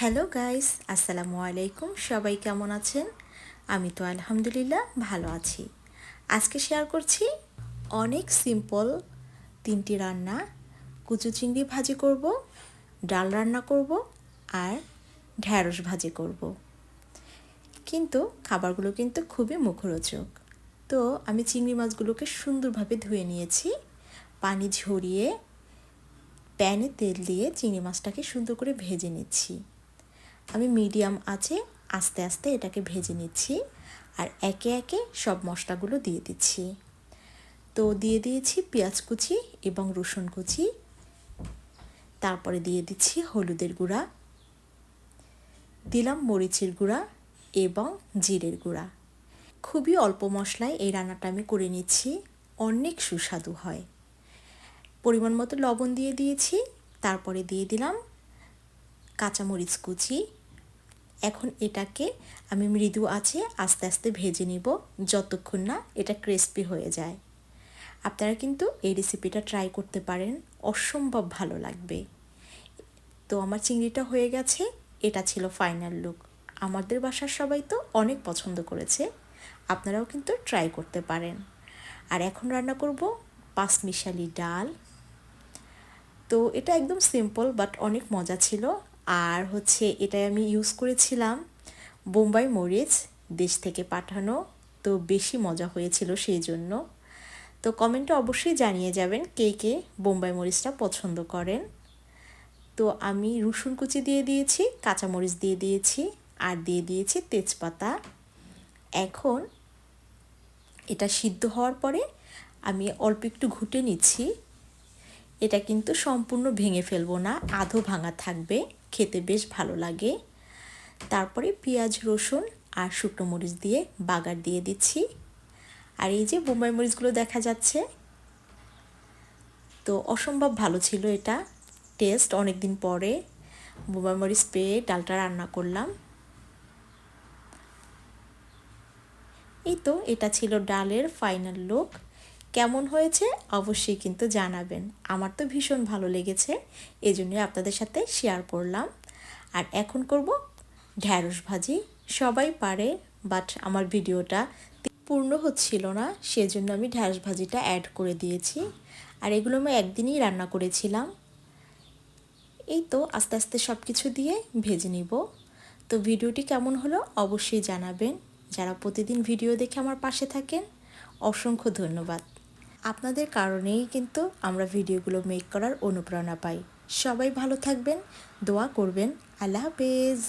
Hello guys, আসসালামু আলাইকুম। সবাই কেমন আছেন? আমি তো আলহামদুলিল্লাহ ভালো আছি। আজকে শেয়ার করছি অনেক সিম্পল তিনটি রান্না। কুচু চিংড়ি ভাজি করব, ডাল রান্না করব আর ঢ্যাঁড়স ভাজি করব। কিন্তু খাবারগুলো কিন্তু খুবই মুখরোচক। তো আমি চিংড়ি মাছগুলোকে সুন্দরভাবে ধুয়ে নিয়েছি। পানি ঝরিয়ে প্যানে তেল দিয়ে চিংড়ি মাছটাকে সুন্দর করে ভেজে নিচ্ছি। আমি মিডিয়াম আছে আস্তে আস্তে এটাকে ভেজে নিচ্ছি আর একে একে সব মশলাগুলো দিয়ে দিচ্ছি। তো দিয়ে দিয়েছি পেঁয়াজ কুচি এবং রসুন কুচি। তারপরে দিয়ে দিচ্ছি হলুদের গুঁড়া। দিলাম মরিচের গুঁড়া এবং জিরের গুঁড়া। খুবই অল্প মশলায় এই রান্নাটা আমি করে নিচ্ছি, অনেক সুস্বাদু হয়। পরিমাণ মতো লবণ দিয়ে দিয়েছি, তারপরে দিয়ে দিলাম কাঁচামরিচ কুচি এখন এটাকে আমি মৃদু আছে আস্তে আস্তে ভেজে নিব যতক্ষণ না এটা ক্রিস্পি হয়ে যায়। আপনারা কিন্তু এই রেসিপিটা ট্রাই করতে পারেন, অসম্ভব ভালো লাগবে। তো আমার চিংড়িটা হয়ে গেছে, এটা ছিল ফাইনাল লুক আমাদের বাসার সবাই তো অনেক পছন্দ করেছে, আপনারাও কিন্তু ট্রাই করতে পারেন। আর এখন রান্না করব পাঁচমিশালি ডাল। তো এটা একদম সিম্পল বাট অনেক মজা ছিল। আর হচ্ছে এটাই আমি ইউজ করেছিলাম বোম্বাই মরিচ দেশ থেকে পাঠানো। তো বেশি মজা হয়েছিল সেই জন্য। তো কমেন্টে অবশ্যই জানিয়ে যাবেন কে কে বোম্বাই মরিচটা পছন্দ করেন। তো আমি রসুন কুচি দিয়ে দিয়েছি, কাঁচামরিচ দিয়ে দিয়েছি, আর দিয়ে দিয়েছি তেজপাতা। এখন এটা সিদ্ধ হওয়ার পরে আমি অল্প একটু ঘুটে নিচ্ছি। এটা কিন্তু সম্পূর্ণ ভেঙে ফেলব না, আধো ভাঙা থাকবে। খেতে বেশ ভালো লাগে। তারপরে পেঁয়াজ, রসুন আর শুকনো মরিচ দিয়ে বাগার দিয়ে দিচ্ছি। আর এই যে বোম্বাই মরিচগুলো দেখা যাচ্ছে, তো অসম্ভব ভালো ছিল এটা। টেস্ট অনেক দিন পরে বোম্বাই মরিচ পেয়ে ডালটা রান্না করলাম। এই তো এটা ছিল ডালের ফাইনাল লুক কেমন হয়েছে অবশ্যই কিন্তু জানাবেন। আমার তো ভীষণ ভালো লেগেছে এই জন্যই আপনাদের সাথে শেয়ার করলাম। আর এখন করব ঢ্যাঁড়স ভাজি। সবাই পারে বাট আমার ভিডিওটা পূর্ণ হচ্ছিল না, সেজন্য আমি ঢ্যাঁড়স ভাজিটা অ্যাড করে দিয়েছি। আর এগুলো আমি একদিনই রান্না করেছিলাম। এই তো আস্তে আস্তে সব কিছু দিয়ে ভেজে নিব। তো ভিডিওটি কেমন হলো অবশ্যই জানাবেন। যারা প্রতিদিন ভিডিও দেখে আমার পাশে থাকেন, অসংখ্য ধন্যবাদ। আপনাদের কারণেই কিন্তু আমরা ভিডিওগুলো মেক করার অনুপ্রেরণা পাই। সবাই ভালো থাকবেন, দোয়া করবেন। আল্লাহ হাফেজ।